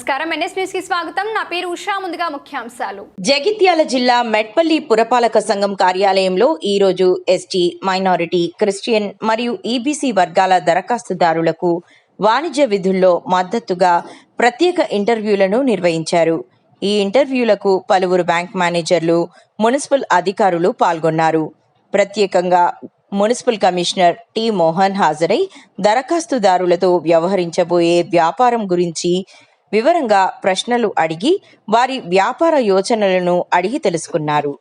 నమస్కారం. ఎన్ఎస్కి స్వాగతం. నా పేరు ఉషా. ముందుగా ముఖ్యాంశాలు. జగిత్యాల జిల్లా మెట్పల్లి పురపాలక సంఘం కార్యాలయంలో ఈ రోజు ఎస్టీ మైనారిటీ క్రిస్టియన్ మరియు ఈబీసీ వర్గాల దరఖాస్తుదారులకు వాణిజ్య విధుల్లో మద్దతుగా ప్రత్యేక ఇంటర్వ్యూలను నిర్వహించారు. ఈ ఇంటర్వ్యూలకు పలువురు బ్యాంక్ మేనేజర్లు మున్సిపల్ అధికారులు పాల్గొన్నారు. ప్రత్యేకంగా మున్సిపల్ కమిషనర్ టి మోహన్ హాజరై దరఖాస్తుదారులతో వ్యవహరించబోయే వ్యాపారం గురించి వివరంగా ప్రశ్నలు అడిగి వారి వ్యాపార యోచనలను అడిగి తెలుసుకున్నారు.